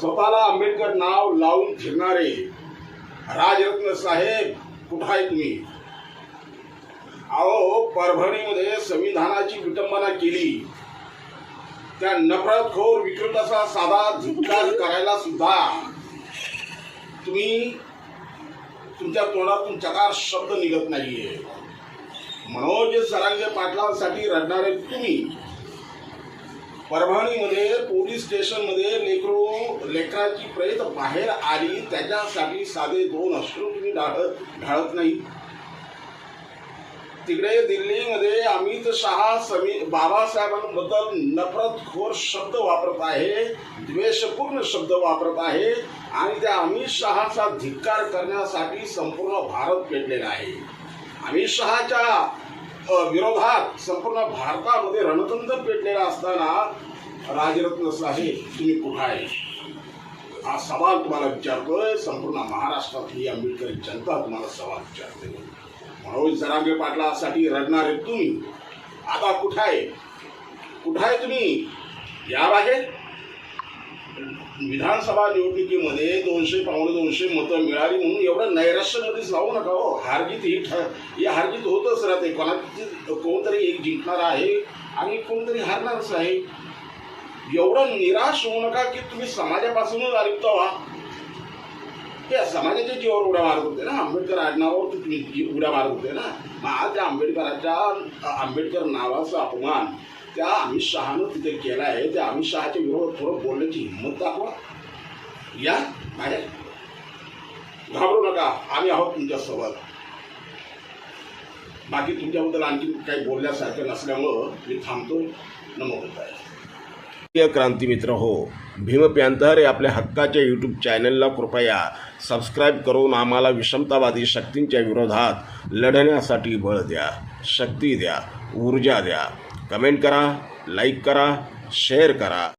स्वतःला आंबेडकर नाव लावून फिरणारे राजरत्न साहेब कुठं आहे तुम्ही? अहो परभणीमध्ये संविधानाची विटंबना केली. त्या नफरतखोर विकृताचा साधा धिक्कार करायला सुद्धा तुम्ही तुमच्या तोंडातून चकार शब्द निघत नाहीये. मनोज सरांगे पाटलांसाठी रडणारे तुम्ही परभणीमध्ये पोलीस स्टेशनमध्ये लेकरो लेकराची प्रेत बाहेर आली. त्याच्यासाठी साधे दोन अश्रू तुम्ही ढाळत ढाळत नाही. तिकडे दिल्लीमध्ये अमित शहा समी बाबासाहेबांबद्दल नफरतखोर शब्द वापरत आहे. द्वेषपूर्ण शब्द वापरत आहे. आणि त्या अमित शहाचा धिक्कार करण्यासाठी संपूर्ण भारत पेटलेला आहे. अमित शहाच्या विरोधात संपूर्ण भारतामध्ये रणतंत्र पेटलेला असताना राजरत्न साहेब तुम्ही कुठं आहे? हा सवाल तुम्हाला विचारतोय. संपूर्ण महाराष्ट्रातली आंबेडकरी जनता तुम्हाला सवाल विचारते. मनोज जरांगे पाटलासाठी रडणारे तुम्ही आता कुठं आहे? कुठं आहे तुम्ही? या बाहेर? विधानसभा निवडणुकीमध्ये दोनशे पावणे दोनशे मतं मिळाली म्हणून एवढं नैराश्यमध्येच राहू नका हो. हारजीत ही ठ ही हारजीत होतच राहते. कोणाची कोणतरी एक जिंकणार आहे आणि कोणतरी हारणारच आहे. एवढं निराश होऊ नका की तुम्ही समाजापासूनच अलिप्त व्हा. ते समाजाच्या जीवावर उड्या मारत होते ना. आंबेडकर आडनावावर तुम्ही उड्या मारत होते ना. मग आज त्या आंबेडकराच्या आंबेडकर नावाचा अपमान त्या अमित शहानं तिथे केला आहे त्या अमित शहाच्या विरोधात थोडं बोलण्याची हिंमत दाखवा. या बाहेर बघा आम्ही आहोत तुमच्यासोबत बाकी तुमच्याबद्दल आणखी काही बोलण्यासारखं नसल्यामुळं मी थांबतो. नमो क्रांती मित्र हो भीम प्यांतर हे आपल्या हक्काच्या यूट्यूब चॅनलला कृपया सबस्क्राईब करून आम्हाला विषमतावादी शक्तींच्या विरोधात लढण्यासाठी बळ द्या शक्ती द्या ऊर्जा द्या. कमेंट करा लाईक करा शेअर करा.